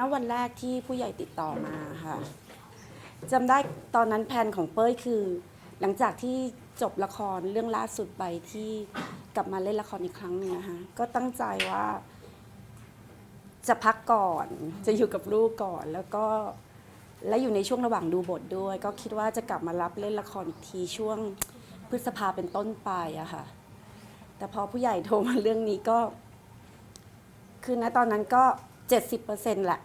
ณวันแรกที่ผู้ใหญ่ติดต่อมาค่ะจำได้ตอนนั้นแผนของเป้ยคือ หลังจากที่จบละครเรื่องล่าสุดไปที่กลับมาเล่นละครอีกครั้งหนึงนะคะก็ตั้งใจว่า จะพักก่อน จะอยู่กับลูกก่อน แล้วก็และอยู่ในช่วงระหว่างดูบทด้วย ก็คิดว่าจะกลับมารับเล่นละครอีกทีช่วงพฤษภาเป็นต้นไปอะค่ะ แต่พอผู้ใหญ่โทรมาเรื่องนี้ก็ คือณตอนนั้นก็เจ็ดสิบเปอร์เซ็นต์แหละ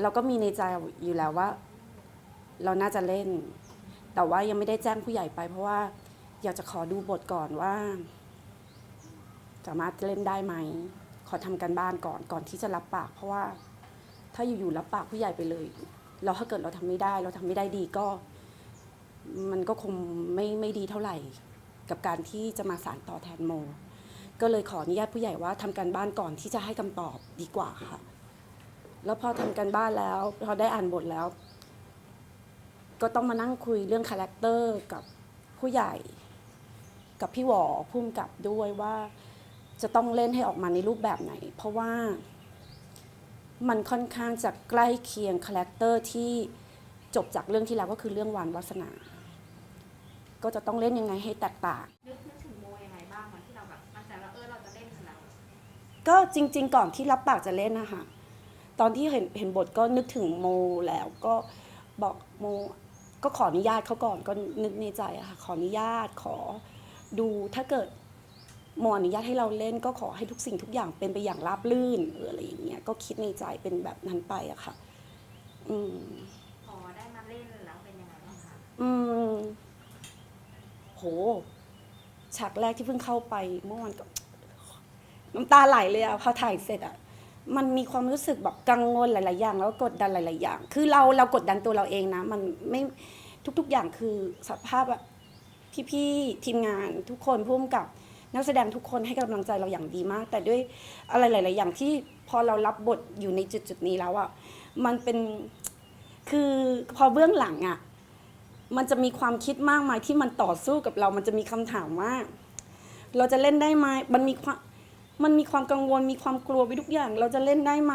เราก็มีในใจอยู่แล้วว่า เราน่าจะเล่น แต่ว่ายังไม่ได้แจ้งผู้ใหญ่ไป เพราะว่าอยากจะขอดูบทก่อนว่า สามารถเล่นได้ไหม ขอทำการบ้านก่อนก่อนที่จะรับปาก เพราะว่าถ้าอยู่ๆรับปากผู้ใหญ่ไปเลยแล้วถ้าเกิดเราทำไม่ได้ เราทำไม่ได้ดีก็ มันก็คงไม่ไม่ดีเท่าไหร่ กับการที่จะมาสานต่อแทนโม ก็เลยขออนุญาตผู้ใหญ่ว่าทำการบ้านก่อนที่จะให้คำตอบดีกว่าค่ะ แล้วพอทำการบ้านแล้ว พอได้อ่านบทแล้ว ก็ต้องมานั่งคุยเรื่องคาแรคเตอร์กับผู้ใหญ่ กับพี่หวอพุ่มกับด้วยว่าจะต้องเล่นให้ออกมาในรูปแบบไหน เพราะว่ามันค่อนข้างจะใกล้เคียงคาแรคเตอร์ที่จบจากเรื่องที่แล้วก็คือเรื่องวานวาสนา ก็จะต้องเล่นยังไงให้แตกต่างนึกนึกถึงโมยังไงบ้างวันที่เราแบบมั่นใจว่าเออเราจะเล่นกันแล้วก็จริง ๆ ก่อนที่รับปากจะเล่นนะคะ ตอนที่เห็นเห็นบทก็นึกถึงโมแล้วก็บอกโมก็ขออนุญาตเขาก่อนก็นึกในใจอะค่ะขออนุญาตขอดูถ้าเกิดโมอนุญาตให้เราเล่นก็ขอให้ทุกสิ่งทุกอย่างเป็นไปอย่างราบรื่นหรืออะไรอย่างเงี้ยก็คิดในใจเป็นแบบนั้นไปอะค่ะ อืมพอได้มาเล่นแล้วเป็นยังไงบ้างคะอืมโหฉากแรกที่เพิ่งเข้าไปเมื่อวันก็ น้ำตาไหลเลยอะพอถ่ายเสร็จอะ มันมีความรู้สึกแบบกังวลหลาย ๆ อย่าง แล้วก็กดดันหลาย ๆ อย่าง คือเราเรากดดันตัวเราเองนะ มันไม่ทุก ๆ อย่างคือสภาพแบบพี่ ๆ ทีมงานทุกคนพุ่มกับนักแสดงทุกคนให้กำลังใจเราอย่างดีมาก แต่ด้วยอะไรหลาย ๆ อย่างที่พอเรารับบทอยู่ในจุดๆนี้แล้วอะมันเป็นคือพอเบื้องหลังอะมันจะมีความคิดมากมายที่มันต่อสู้กับเรา มันจะมีคำถามว่า เราจะเล่นได้ไหมมันมีความ มันมีความกังวลมีความกลัวไปทุกอย่าง เราจะเล่นได้ไหม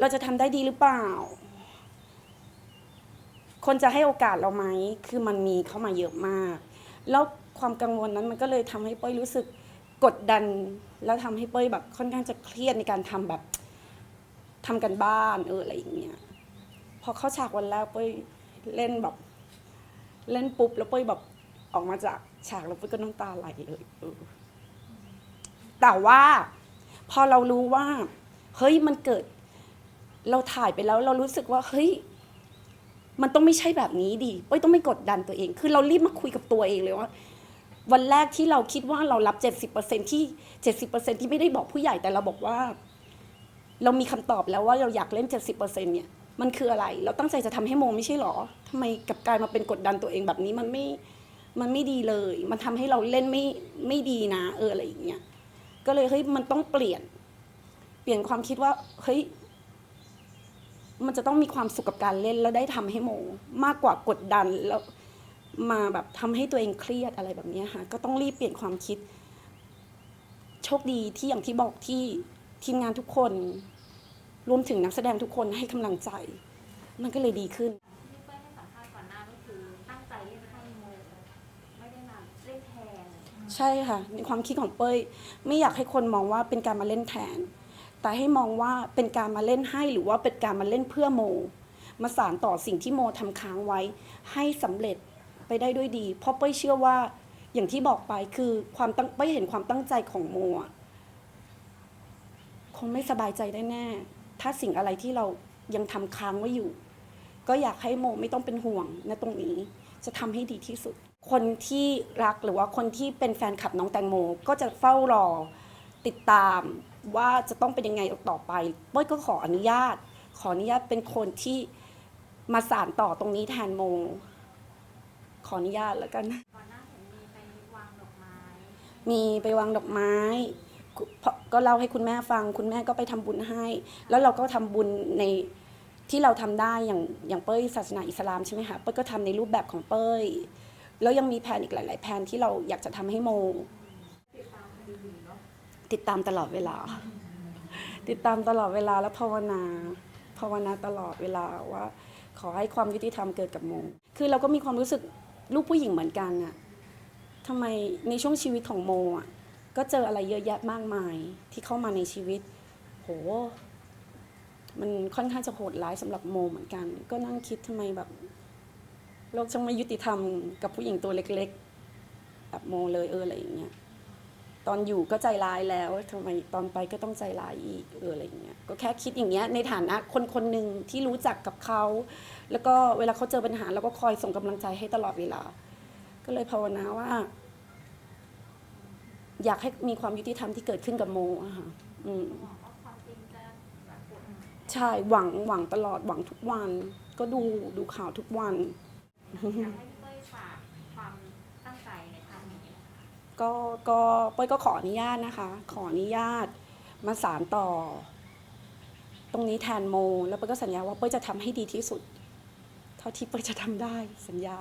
เราจะทำได้ดีหรือเปล่า คนจะให้โอกาสเราไหม คือมันมีเข้ามาเยอะมาก แล้วความกังวลนั้นมันก็เลยทำให้เป้ยรู้สึกกดดัน แล้วทำให้เป้ยแบบค่อนข้างจะเครียดในการทำแบบทำกันบ้านเอออะไรอย่างเงี้ย พอเข้าฉากวันแรกเป้ยเล่นแบบ เล่นปุ๊บแล้วเป้ยแบบออกมาจากฉากแล้วเป้ยก็น้ำตาไหลเลยเออ แต่ว่าพอเรารู้ว่า เฮ้ยมันเกิด เราถ่ายไปแล้ว เรารู้สึกว่าเฮ้ยมันต้องไม่ใช่แบบนี้ดิเป้ยต้องไม่กดดันตัวเอง คือเรารีบมาคุยกับตัวเองเลยว่า วันแรกที่เราคิดว่าเรารับเจ็ดสิบเปอร์เซ็นที่เจ็ดสิบเปอร์เซ็นที่ไม่ได้บอกผู้ใหญ่แต่เราบอกว่า เรามีคำตอบแล้วว่าเราอยากเล่นเจ็ดสิบเปอร์เซ็นเนี่ยมันคืออะไร เราตั้งใจจะทำให้โมไม่ใช่หรอทำไมกลับกลายมาเป็นกดดันตัวเองแบบนี้มันไม่ มันไม่ดีเลย มันทำให้เราเล่นไม่ไม่ดีนะ เอออะไรอย่างเงี้ย ก็เลยเฮ้ยมันต้องเปลี่ยน เปลี่ยนความคิดว่าเฮ้ยมันจะต้องมีความสุขกับการเล่นแล้วได้ทำให้โม มากกว่ากดดันแล้วมาแบบทำให้ตัวเองเครียดอะไรแบบนี้ค่ะก็ต้องรีบเปลี่ยนความคิด โชคดีที่อย่างที่บอกที่ทีมงานทุกคน รวมถึงนักแสดงทุกคนให้กำลังใจ มันก็เลยดีขึ้น ที่เป้ยให้สัมภาษณ์ก่อนหน้าก็คือตั้งใจเล่นให้โมไม่ได้มาเล่นแทน ใช่ค่ะในความคิดของเป้ย ไม่อยากให้คนมองว่าเป็นการมาเล่นแทน แต่ให้มองว่าเป็นการมาเล่นให้หรือว่าเป็นการมาเล่นเพื่อโม มาสานต่อสิ่งที่โมทำค้างไว้ ให้สำเร็จไปได้ด้วยดี เพราะเป้ยเชื่อว่าอย่างที่บอกไปคือความตั้งเป้ยเห็นความตั้งใจของโมอะคงไม่สบายใจได้แน่ถ้าสิ่งอะไรที่เรายังทำค้างไว้อยู่ ก็อยากให้โมไม่ต้องเป็นห่วงนะตรงนี้จะทำให้ดีที่สุด คนที่รักหรือว่าคนที่เป็นแฟนคลับน้องแตงโม ก็จะเฝ้ารอติดตามว่าจะต้องเป็นยังไงต่อไปเป้ยก็ขออนุญาต ขออนุญาตเป็นคนที่มาสานต่อตรงนี้แทนโม ขออนุญาตแล้วกัน ก่อนหน้าเห็นมีไปวางดอกไม้มีไปวางดอกไม้กุเพราะก็เล่าให้คุณแม่ฟัง คุณแม่ก็ไปทำบุญให้ แล้วเราก็ทำบุญในที่เราทำได้อย่างอย่างเป้ยศาสนาอิสลามใช่ไหมคะเป้ยก็ทำในรูปแบบของเป้ย แล้วยังมีแผนอีกหลาย ๆ แผนที่เราอยากจะทำให้โมติดตามคดีเนาะติดตามตลอดเวลา ติดตามตลอดเวลาและภาวนา ภาวนาตลอดเวลาว่า ขอให้ความยุติธรรมเกิดกับโม คือเราก็มีความรู้สึกลูกผู้หญิงเหมือนกันอะทำไมในช่วงชีวิตของโมอะก็เจออะไรเยอะแยะมากมายที่เข้ามาในชีวิต โห มันค่อนข้างจะโหดร้ายสำหรับโมเหมือนกัน ก็นั่งคิดทำไมแบบ โลกช่างไม่ยุติธรรมกับผู้หญิงตัวเล็กๆแบบโมเลยเอออะไรอย่างเงี้ยตอนอยู่ก็ใจร้ายแล้วทำไมตอนไปก็ต้องใจร้ายอีกเอออะไรอย่างเงี้ยก็แค่คิดอย่างเงี้ยในฐานะคนคนหนึ่งที่รู้จักกับเขา แล้วก็เวลาเขาเจอปัญหาเราก็คอยส่งกำลังใจให้ตลอดเวลา ก็เลยภาวนาว่า อยากให้มีความยุติธรรมที่เกิดขึ้นกับโมอะค่ะอืมหวังว่าความจริงจะปรากฏใช่หวังหวังตลอดหวังทุกวัน ก็ดูดูข่าวทุกวัน อยากให้พี่เป้ยฝากความตั้งใจในครั้งนี้นะคะ ก็ก็เป้ยก็ขออนุญาตนะคะ ขออนุญาตมาสารต่อ ตรงนี้แทนโม แล้วเป้ยก็สัญญาว่าเป้ยจะทำให้ดีที่สุด เท่าที่เป้ยจะทำได้สัญญา